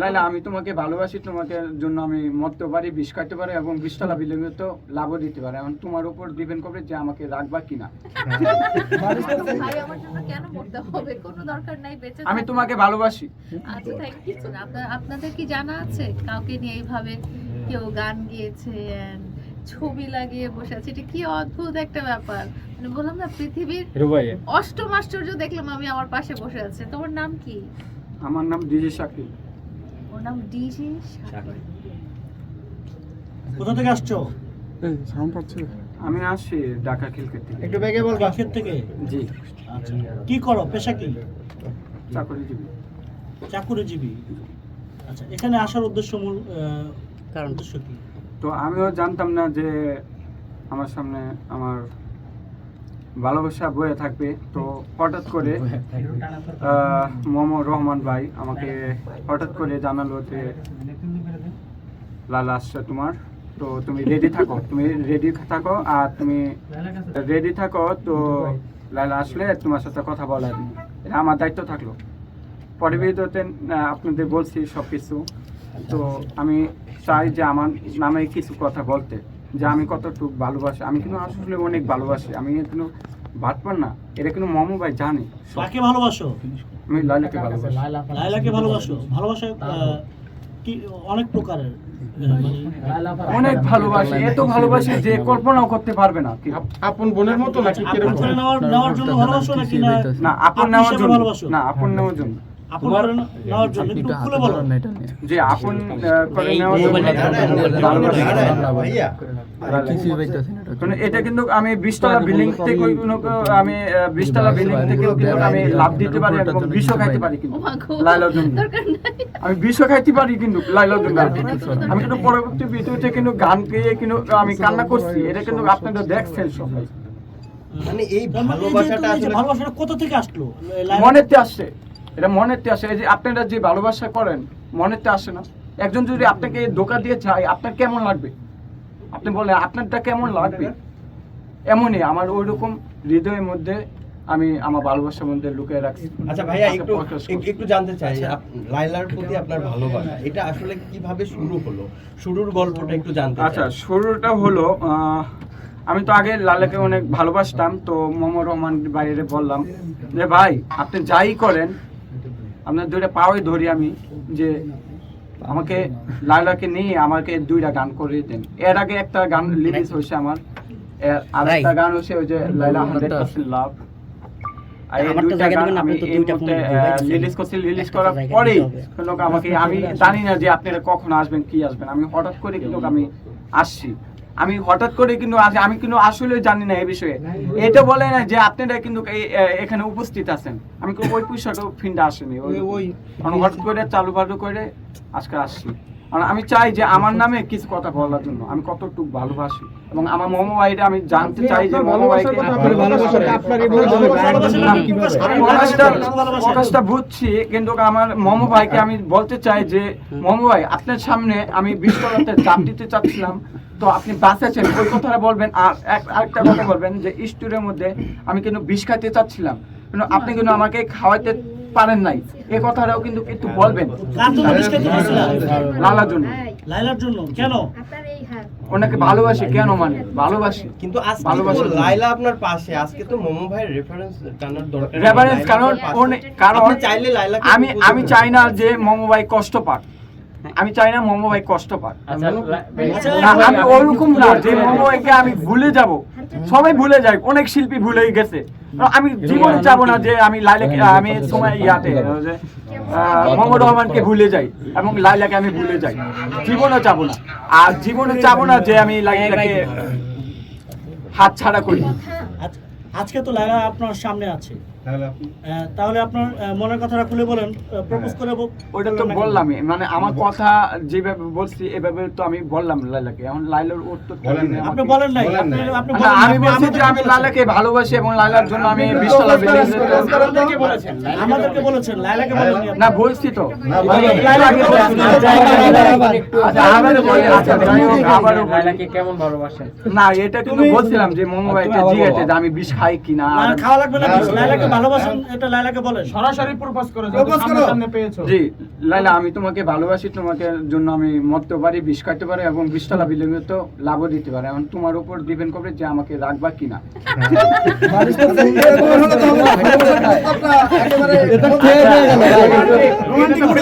লাইলা আমি তোমাকে ভালোবাসি তোমাকে জন্য আমি মরতে পারি বিষ খাইতে পারি এবং বিষতলা বিল্ডিংয়ে তো লাভও দিতে পারি। এখন তোমার উপর ডিপেন্ড করবে যে আমাকে রাখবা কিনা। ভাই আমার জন্য কেন মরতে হবে? কোনো দরকার নাই বেঁচে আমি তোমাকে ভালোবাসি। আচ্ছা থ্যাংক ইউ আপনাদের কি জানা আছে? কাউকে নিয়ে এইভাবে কেউ গান গিয়েছে ছবি লাগিয়ে বসে আছে এটা কি অদ্ভুত একটা ব্যাপার? মানে বললাম না পৃথিবীর অষ্টম আশ্চর্য দেখলাম আমি আমার পাশে বসে আছে। তোমার নাম কি? আমার নাম ডিজে শাকিল ওর নাম ডিজে কোথা থেকে আসছো? আমি আসি ঢাকা খিলকে থেকে। একটু বেগে বলবা কাছের থেকে? জি। আচ্ছা। কি করো? পেশা কি? চাকরিজীবী। চাকুরিজীবী। আচ্ছা এখানে আসার উদ্দেশ্য মূল কারণ। উদ্দেশ্য কি? তো আমিও জানতাম না যে আমার সামনে আমার ভালোবাসা বয়ে থাকবে। তো হঠাৎ করে মোহাম্মদ রহমান ভাই আমাকে হঠাৎ করে জানালো যে, লালা আসছে তোমার। তো তুমি রেডি থাকো, তুমি রেডি থাকো আর তুমি রেডি থাকো, তো লালা আসলে তোমার সাথে কথা বলার এটা আমার দায়িত্ব থাকল। পরে ভিডিওতে আপনাদের বলছি সব কিছু তো আমি চাই যে আমার নামে কিছু কথা বলতে। যে আমি কতটুকু ভালোবাসি। আমি কিন্তু আসলে অনেক ভালোবাসি। আমি কিন্তু ভাটপার না। এটা কিন্তু মমো ভাই জানে। কাকে ভালোবাসো? আমি লাইলাকে ভালোবাসি। লাইলাকে ভালোবাসো? ভালোবাসা কি অনেক প্রকারের মানে অনেক ভালোবাসি। এত ভালোবাসি যে কল্পনাও করতে পারবে না। আপন বোনের মতো নাকি নেওয়ার নেওয়ার জন্য ভালোবাসো নাকি না? আপন নেওয়ার জন্য। না আপন নেওয়ার জন্য। যে আপন এটা কিন্তু? আমি বিশতলা বিল্ডিং থেকে আমি বিশতলা বিল্ডিং কিন্তু আমি লাভ দিতে পারি এবং বিষও খাইতে পারি। কিন্তু। লাইলার জন্য। আমি বিষও খাইতে পারি কিন্তু লাইলার জন্য। আমি কিন্তু পরবর্তী ভিডিওতে কিন্তু গান গেয়ে কিন্তু আমি কান্না করছি। এটা কিন্তু আপনারা দেখছেন সবাই। মানে এই ভালোবাসাটা আসলে ভালোবাসাটা কোথা থেকে আসলো? মনেতে আসে এটা মনেতে আসে। এই যে আপনারা যে ভালোবাসা করেন মনেতে আসে না। একজন যদি আপনাকে ধোকা দিয়ে যায় আপনার কেমন লাগবে? আপনি বলেন আপনারটা কেমন লাগবে? এমনই আমার ওই রকম হৃদয়ের মধ্যে আমি আমার ভালোবাসার মধ্যে লুকিয়ে রাখছি। আচ্ছা ভাইয়া একটু একটু জানতে চাই আপ- লাইলার প্রতি আপনার ভালোবাসা এটা আসলে কীভাবে শুরু হলো? শুরুর গল্পটা একটু জানতে আচ্ছা শুরুটা হলো আমি তো আগে লালাকে অনেক ভালোবাসতাম তো মোহাম্মদ রহমান বাইরে বললাম যে ভাই আপনি যাই করেন আপনার দুইটা পাওয়াই ধরি আমি যে আমাকে লালাকে নিয়ে আমাকে দুইটা গান করে দেন। এর আগে একটা গান লিরিক্স হয়েছে আমার। আর একটা গান হচ্ছে ওই যে লাইলা হান্ড্রেড পার্সেন্ট লাভ। আমাকে আমি জানি না যে আপনারা কখন আসবেন কি আসবেন। আমি হঠাৎ করে কিন্তু আমি আসছি। আমি হঠাৎ করে কিন্তু আমি কিন্তু আসলে জানি না এই বিষয়ে। এটা বলে না যে আপনারা কিন্তু এখানে উপস্থিত আছেন। আমি কিন্তু ওই পয়সাটাও ফিন্ডা আসেনি। ওই ওই হঠাৎ করে চালু বালু করে আজকে আসছি। কারণ আমি চাই যে আমার নামে কিছু কথা বলার জন্য। আমি কতটুকু ভালোবাসি। এবং আমার মোমো ভাইটা আমি জানতে চাই যে মোমো ভাইকে প্রকাশটা প্রকাশটা বুঝছি কিন্তু আমার মোমো ভাইকে আমি বলতে চাই যে মোমো ভাই আপনার সামনে আমি বিশ্বরাতে চাপ দিতে চাচ্ছিলাম। তো আপনি বাঁচাচ্ছেন ওই কথাটা বলবেন। আর আরেকটা কথা বলবেন যে স্টুডিওর মধ্যে আমি কিন্তু বিষ খাইতে চাচ্ছিলাম। কিন্তু আপনি কিন্তু আমাকে খাওয়াইতে পারেন নাই। এই কথাটাও কিন্তু একটু বলবেন? লালার জন্য। লাইলার জন্য কেন? ওনাকে ভালোবাসি কেন মানে? ভালোবাসি। কিন্তু ভালোবাসা। লাইলা আপনার পাশে আজকে তো মোমো ভাইয়ের রেফারেন্স টানার দরকার রেফারেন্স কারণ কারণ চাইলে লাইলাকে আমি আমি চাই না যে মোমো ভাই কষ্ট পাক। আমি চাই না মোমো ভাই কষ্ট পাক। আচ্ছা, আমি ওরকম না যে মোমো ভাইকে আমি ভুলে যাব। সবাই ভুলে যায় অনেক শিল্পী ভুলেই গেছে। আমি জীবনে যাব না যে আমি লাইলাকে আমি সময় ইয়াতে মোহাম্মদ রহমানকে ভুলে যাই এবং লাইলাকে আমি ভুলে যাই। জীবনে যাব না। আর জীবনে যাব না যে আমি লাইলাকে হাত ছাড়া করি। আজকে তো লাইলা আপনার সামনে আছে। তাহলে আপনার মনের কথাটা খুলে বলেন প্রপোজ করে ওইটা তো? বললামই। মানে আমার কথা যেভাবে বলছি এভাবে তো আমি বললাম লাইলাকে এখন লাইলার উত্তর আপনি বলেন নাই। আপনি আপনি না, বলেন আমি বলছি যে আমি ভালোবাসি এবং লালার জন্য আমি বিশতলা বিল্ডিং আমাদেরকে বলেছেন। লাইলাকে বলেননি না বলছি তো। আচ্ছা, আচ্ছা, লাইলাকে কেমন ভালোবাসেন? না এটা কিন্তু বলছিলাম যে মোমো জিজ্ঞাসা যে আমি বিষ খাই কিনা। খাওয়া লাগবে না। লাইলাকে ভালোবাসেন এটা লাইলাকে বলেন। সরাসরি প্রপোজ করো সামনে পেয়েছ। জি লাইলা আমি তোমাকে ভালোবাসি তোমাকে জন্য আমি মরতে পারি বিষ খাইতে পারি এবং বিশতলা বিল্ডিং তো লাভও দিতে পারি। এখন তোমার উপর ডিপেন্ড করবে যে আমাকে রাখবা কিনা।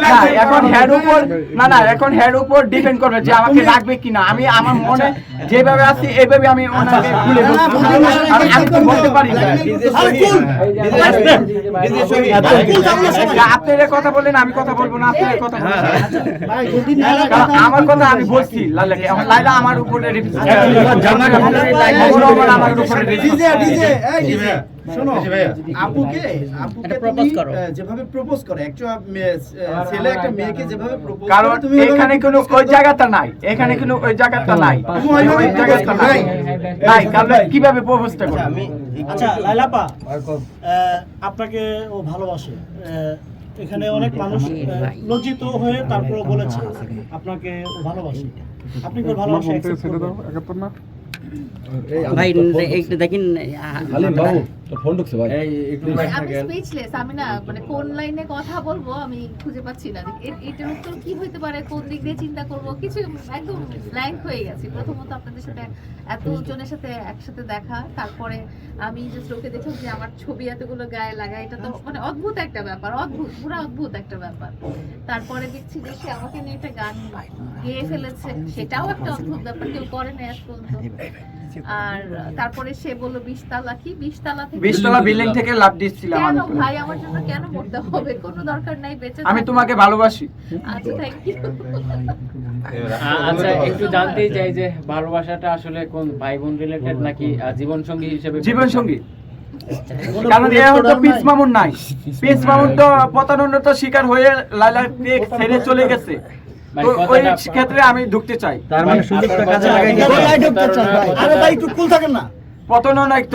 না, এখন হেড উপর না না এখন হেড উপর ডিপেন্ড করবে যে আমাকে রাখবে কিনা। আমি আমার মনে যেভাবে আছি এইভাবে আমি ওনাকে খুলে আর আমি তো বলতে পারি আপনারা কথা বললেন আমি কথা বলব না আপনারা কথা লাইলা কারণ আমার কথা আমি বলছি লাইলাকে এখন লাইলা আমার উপরে আমার উপরে ডিজে ডিজে এই ডিজে শোনো আপুকে আপুকে প্রপোজ করো। যেভাবে প্রপোজ করে ছেলে একটা মেয়েকে যেভাবে প্রপোজ কারণ এখানে কোনো ওই জায়গাটা নাই। এখানে কোনো ওই জায়গাটা নাই। ওই জায়গাটা নাই। নাই কারণ কীভাবে প্রপোজটা আচ্ছা, করবে? আমি আচ্ছা লাইলাপা আপনাকে ও ভালোবাসে। এখানে অনেক মানুষ লজ্জিত হয়ে তারপর বলেছে আপনাকে ও ভালোবাসে। আপনি কি ভালোবাসা accept করবেন? ভাই দেখেন এই একটু আমি স্পিচলেস আমি না মানে কোন লাইনে কথা বলব আমি খুঁজে পাচ্ছি না। এটার উত্তর কি হইতে পারে কোন দিক দিয়ে চিন্তা করব কিছু একদম ব্ল্যাঙ্ক হয়ে গেছি। প্রথমত আপনাদের সাথে এত জনের সাথে একসাথে দেখা তারপরে আমি জাস্ট ওকে দেখলাম যে আমার ছবি এতগুলো গায়ে লাগা এটা তো মানে অদ্ভুত একটা ব্যাপার অদ্ভুত পুরো অদ্ভুত একটা ব্যাপার। তারপরে দেখছি যে সে আমাকে নিয়ে একটা গান গেয়ে ফেলেছে সেটাও একটা অদ্ভুত ব্যাপার কেউ করে না আজ পর্যন্ত। আর তারপরে সে বলল বিশতলা কি? বিশতলা থেকে বিশতলা বিল্ডিং থেকে লাভ দিচ্ছিলাম কেন ভাই? আমার জন্য কেন মরতে হবে? কোনো দরকার নাই বেঁচে আমি তোমাকে ভালোবাসি। আচ্ছা থ্যাংক ইউ আচ্ছা একটু জানতেই চাই যে ভালোবাসাটা আসলে কোন ভাই বোন রিলেটেড নাকি জীবন সঙ্গী হিসেবে জীবন সঙ্গী কারণ এ হয়তো পিস মামুন নাই। পিস মামুন তো প্রতারণার তো শিকার হয়ে লাইলাকে ছেড়ে চলে গেছে। ওই ক্ষেত্রে আমি ঢুকতে চাই। তার মানে সুযোগটা কাজে লাগাই আরে ভাই একটু কুল থাকেন না। প্রতারণা তো।